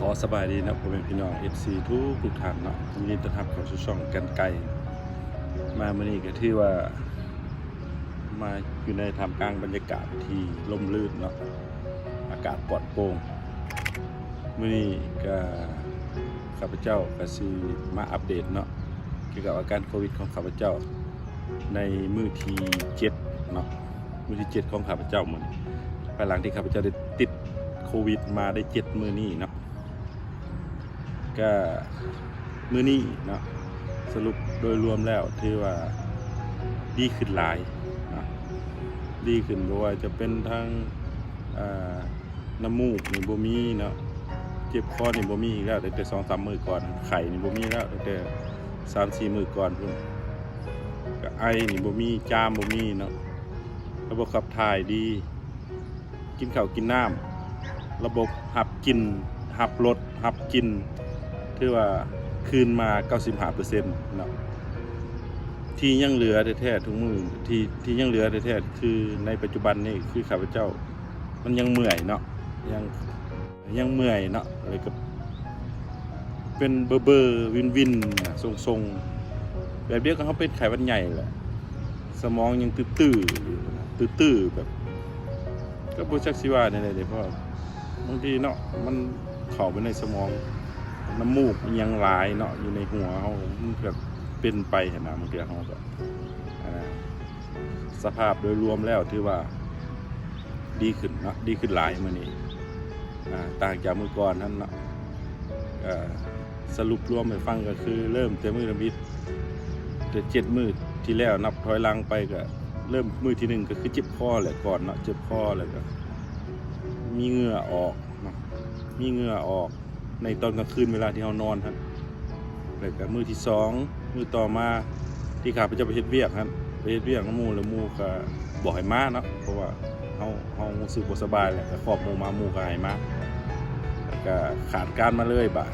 ขอสบายดีนะผมเป็นพี่น้อง FC ทุกทุกทานเนาะยินดีต้อนรับเข้าสู่ช่องกันไกลมาเมื่อนี้ก็ที่ว่า มาอยู่ในทำกลางบรรยากาศที่ล่มลื่นเนาะอากาศปลอดโปร่งเมื่อนี้ก็ข้าพเจ้าก็สิมาอัปเดตเนาะเกี่ยวกับอาการโควิดของข้าพเจ้า ในมือที่เจ็ดเนาะมือที่เจ็ดของข้าพเจ้าหมันภายหลังที่ข้าพเจ้าได้ติดโควิดมาได้เจ็ดมือนี้เนาะ ก็มือนี้เนาะสรุปโดยรวมแล้วถือว่าดีขึ้นหลายนะดีขึ้นเพราะว่าจะเป็นทางน้ำมูกนี่บ่มีเนาะเจ็บคอนี่บ่มีอีกแล้วตั้งแต่สองสามมือก่อนไข้นี่บ่มีแล้วแต่สามสี่มือก่อนพุ่นก็ไอนี่บ่มีจามบ่มีเนาะระบบขับถ่ายดี กินข้าวกินน้ำระบบหับกินหับรถหับกิน ถือว่าคืนมา 95%เนาะที่ยังเหลือแท้ๆทุกมือที่ที่ยังเหลือแท้ๆคือในปัจจุบันนี่คือข้าพเจ้า มันยังเมื่อยเนาะยังยังเมื่อยเนาะเลยก็เป็นเบอร์เบอร์วินวินๆทรงทรงๆแบบเดียวกับเขาเป็นไขวัดใหญ่แหละสมองยังตื้อๆอยู่นะตื้อๆแบบ ก็บูชักสิว่าเนี่ยเลยเพราะบางทีเนาะมันเข้าไปในสมอง น้ำมูกยังหลายเนาะอยู่ในหัวเขามันแบบเป็นไปเห็นนะมันเกิดเขาแบบสภาพโดยรวมแล้วถือว่าดีขึ้นเนาะดีขึ้นหลายมื่อนี้อ่ต่างจากเมื่อก่อนนั้นเนาะสรุปรวมให้ฟังก็คือ เริ่มแต่มือระบิดแต่เจ็ดมือที่แล้วนับถอยหลังไปก็เริ่มมือที่หนึ่งก็คือเจ็บคอแหละก่อนเนาะเจ็บคอแล้วก็มีเหงื่อออกมีเหงื่อออก ในตอนกลางคืนเวลาที่เรานอนครับแล้วก็มือที่สองมือต่อมาที่ขาไปจะไปเฮ็ดเวียกครับไปเฮ็ดเวียกน้ำมูแล้วมูก็บอกให้มาเนาะเพราะว่าเฮาเฮารู้สึกบ่สบายแหละก็ขอบมูมามูก็ให้มาแล้วก็ขาดการมาเลยบะ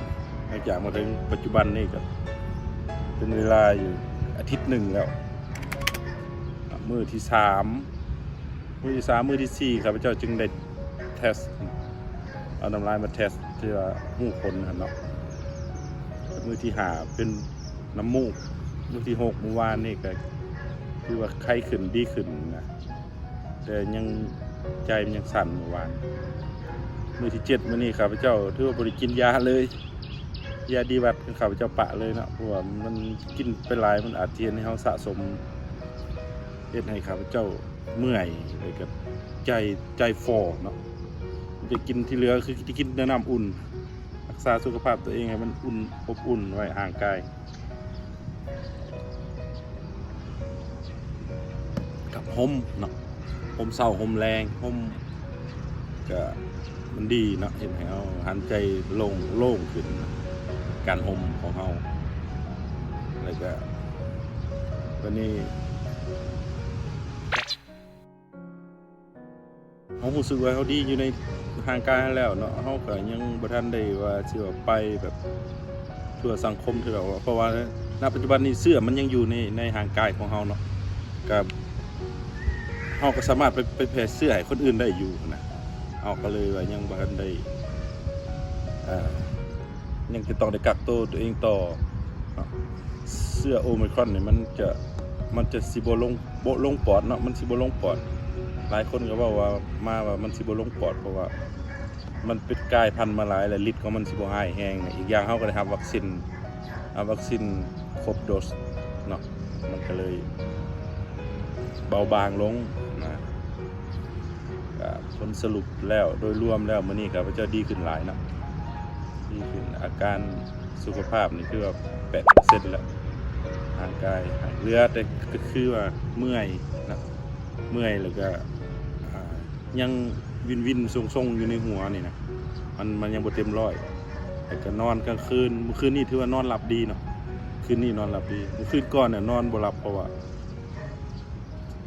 หลังจากมาถึงปัจจุบันนี่ก็เป็นเวลาอยู่อาทิตย์หนึ่งแล้ว มือที่สามมือที่สามมือที่สี่ข้าพเจ้าจึงได้เทส เอาน้ำลายมาเทสที่ว่าหูคนนะครับเนาะมือที่หาเป็นน้ำมูก มือที่หกเมื่อวานนี่ก็คือว่าไข้ขึ้นดีขึ้นนะแต่ยังใจมันยังสั่นเมื่อวาน มือที่เจ็ดมื่อนี้ข้าพเจ้าถือว่าบริกินยาเลยยาดีวัดข้าพเจ้าปะเลยเนาะเพราะว่ามันกินไปหลายมันอาเทียนให้เขาสะสมเฮ็ดให้ข้าพเจ้าเมื่อยเลยกับใจใจฟอเนาะ จะกินที่เหลือคือจะกินน้ำอุ่น รักษาสุขภาพตัวเองให้มันอุ่นอบอุ่นไว้ห่างกายกับห่มเนาะห่มเศร้าห่มแรงห่มก็มันดีเนาะเห็นให้เราหันใจโล่งโล่งขึ้น การห่มของเราแล้วก็วันนี้เขารู้สึกว่าเขาดีอยู่ใน ทางกายแล้วเนาะเขาก็ยังบ่ทันได้ว่าสิว่าไปแบบทั่วสังคมที่แบบว่าเพราะว่าณปัจจุบันนี้เสื้อมันยังอยู่ในในห่างกายของเราเนาะกับเราก็สามารถไปไปแพร่เสื้อให้คนอื่นได้อยู่นะเอาก็เลยว่ายังบ่ทันได้อ่อยังจะต้องได้กักตัวตัวเองต่อเนาะเสื้อโอมิครอนเนี่ยมันจะมันจะสิบลงโบลงปอดเนาะมันสิบลงปอด หลายคนก็บอกว่ามาว่ามันสิบลงปอดเพราะว่า มันเป็นกลายพันธุ์มาหลายแล้วฤทธิ์ของมันสิบหายแห้งอีกอย่างเขาก็ได้รับวัคซีนเอาวัคซีนครบโดสเนาะมันก็เลย เบาบางลงนะผลสรุปแล้วโดยรวมแล้วมื้อนี้ครับพระเจ้าดีขึ้นหลายนะดีขึ้นอาการสุขภาพนี่คือว่าแปดเซนแล้วร่างกายหายเลือแต่ก็คือว่าเมื่อยนะ เมื่อยแล้วก็ยังวินวินทรงทรงๆอยู่ในหัวนี่นะมันมันยังบ่เต็มร้อยแต่ก็นอนกลางคืนเมื่อคืนนี่ถือว่านอนหลับดีเนาะคืนนี้นอนหลับดีเมื่อคืนก่อนเนี่ยนอนบ่หลับเพราะว่า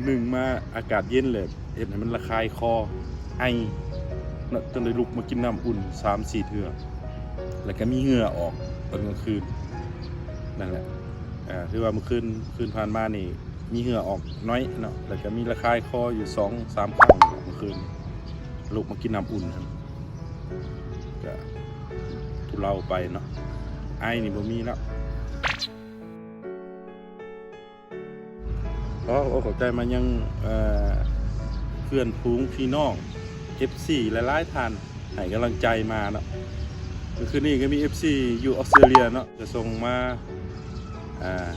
หนึ่งมาอากาศเย็นเลยเห็นให้มันระคายคอไอจนได้ลุกมากินน้ำอุ่นสามสี่เทื่อแล้วก็มีเหงื่อออกตอนกลางคืนนั่นแหละอ่าที่ว่าเมื่อคืนคืนผ่านมานี่ มีเหงื่อออกน้อยเนาะแล้วก็มีระคายคออยู่สองสามครั้งเมื่อคืนลูกมากินน้ำอุ่นครับก็ทุเลาไปเนาะไอ้นี่บ่มีแล้วเพราะขอบใจมายังเพื่อนพูงพี่น้อง FC หลายๆท่านให้กำลังใจมาเนาะคือนี่ก็มี FC อยู่ออสเตรเลียเนาะจะส่งมาอ่า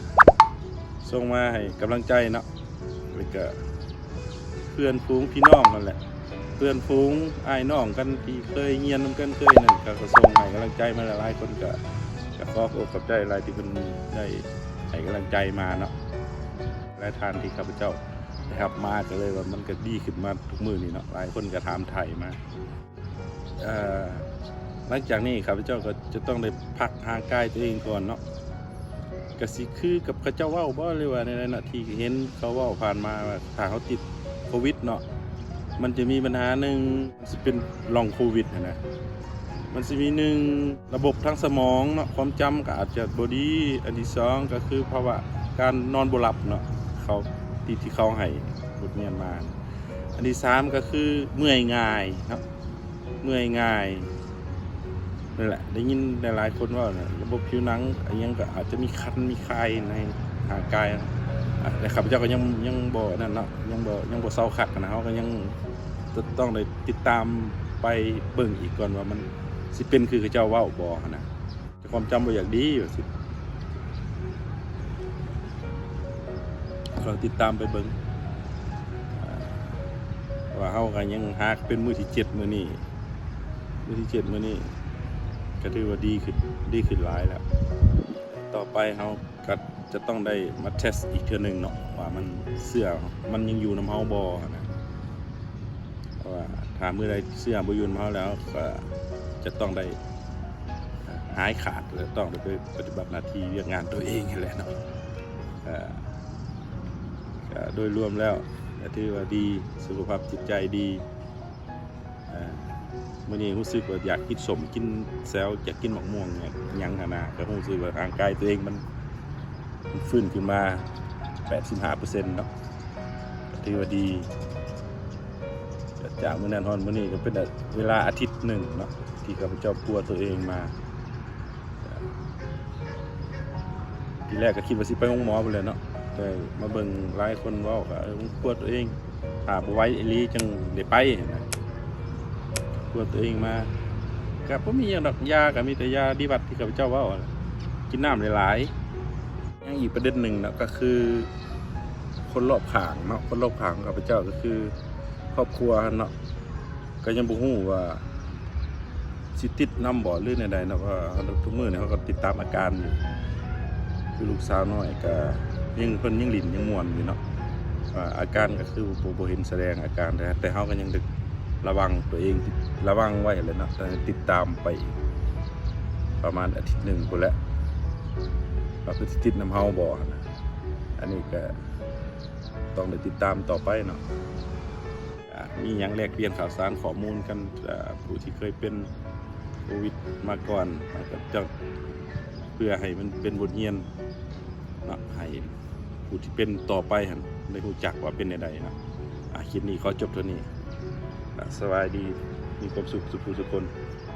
ส่งมาให้กำลังใจเนาะแล้วก็เพื่อนฟูงพี่น้องนั่นแหละ เพื่อนฟูงอ้ายน้องกันที่เคยเงียนกันเคยนั่นก็ก็ส่งให้กำลังใจมาหลายคนก็ก็ขอบอกกับใจหลายที่เพิ่นได้ให้กำลังใจมาเนาะและทานที่ข้าพเจ้าได้รับมาก็เลยว่ามันก็ดีขึ้นมาทุกมือนี่เนาะหลายคนก็ถามไทยมาเอ่อหลังจากนี้ข้าพเจ้าก็จะต้องได้พักห่างกายตัวเองก่อนเนาะ ก็สิคือกับเข้าเจ้าว้าบ่เลยว่าในนั้นน่ะที่เห็นเขาเว้าผ่านมาว่าถ้าเขาติดโควิดเนาะมันจะมีปัญหาหนึ่งจะเป็นลองโควิดนะมันจะมีหนึ่งระบบทางสมองเนาะความจำก็อาจจะบดีอันที่สองก็คือภาวะการนอนบ่หลับเนาะเขาที่ที่เขาให้บทเรียนมา อันที่สามก็คือเมื่อยง่ายครับเมื่อยง่าย นั่นแหละได้ยินหลายคนว่าระบบผิวหนังอันยังก็อาจจะมีคันมีคายในทางกายนะอะแต่ข้าพเจ้าก็ยังยังบ่นั่นเนาะยังบ่ยังบ่เศร้าคักนะเขาก็ยังจะต้องได้ติดตามไปเบิ่งอีกก่อนว่ามันสิเป็นคือเขาเจ้าว้าบ่นะแต่ความจำบ่อยากดีว่สิเราติดตามไปเบิ่งว่าเฮาก็ยังหากเป็นมือที่เจ็ดมือนี้มือที่เจ็ดมือนี้ ก็ถือว่าดีขึ้นดีขึ้นหลายแล้ว ต่อไปเฮาก็จะต้องได้มาเทสอีกเทื่อหนึงเนาะว่ามันเสื้อมันยังอยู่นำเฮาบ่นะว่าถ้าเมื่อใดเสื้อบุยุนมาแล้วก็จะต้องได้หายขาดและต้องได้ไปปฏิบัติหน้าที่เรียกงานตัวเองแหละเนาะอ่อก็โดยรวมแล้วก็ถือว่าดีสุขภาพจิตใจดี มื่อนี้รู้สึกว่าอยากกินสมกินแซวอยากกินหมกม่วงเนี่ยยังหนนาก็รู้สึกว่าร่างกายตัวเองมันมันฟื้นขึ้นมา85%เนาะถือว่าดีจากเมื้อนั้นฮอนเมื้อนี้ก็เป็นเวลาอาทิตย์หนึ่งเนาะที่ข้าพเจ้าปัวตัวเองมาทีแรกก็คิดว่าสิไปโรงหมอไปเลยเนาะแต่มาเบิ่งหลายคนว้าก็ปวดตัวเองถาบไหวอีหลีจังได้ไปนะ ปวตัวเองมาก็บ่มีหยังดอกยาก็มีแต่ยาดีบัดที่ข้าพเจ้าว้าอะกินน้ำหลายๆยังอีกประเด็นหนึ่งเนาะก็คือ คนรอบข้างเนาะคนรอบข้างของข้าพเจ้าก็คือ ครอบครัวเนาะก็ยังบ่ฮู้ว่าสิติดน้ำบ่อหรือในใดๆเนาะว่าทุกมือเนี่ยเขาก็ติดตามอาการอยู่คือลูกสาวน้อยก็ยังเพิ่นยังหลินยังมวนอยู่เนาะอาการก็คือบ่บ่เห็นแสดงอาการแต่แต่เฮาก็ยังดึกระวังตัวเอง ระวังไว้แหละเนาะติดตามไป ประมาณอาทิตย์หนึงพุ่นและว่าเพิ่นสิติดน้ำเฮาบ่นะอันนี้ก็ต้องได้ติดตามต่อไปเนาะมียังแลกเปลี่ยนข่าวสารข้อมูลกันผู้ที่เคยเป็นโควิดมาก่อนแล้วก็จะเพื่อให้มันเป็นบทเรียนนะให้ผู้ที่เป็นต่อไปหันได้รู้จักว่าเป็นใดๆนะคลิปนี้ขอจบเท่านี้สวัสดี มีความสุขสุขภูสุขคน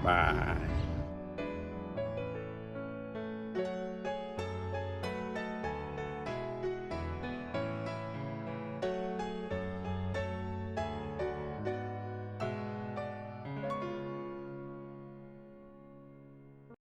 บาย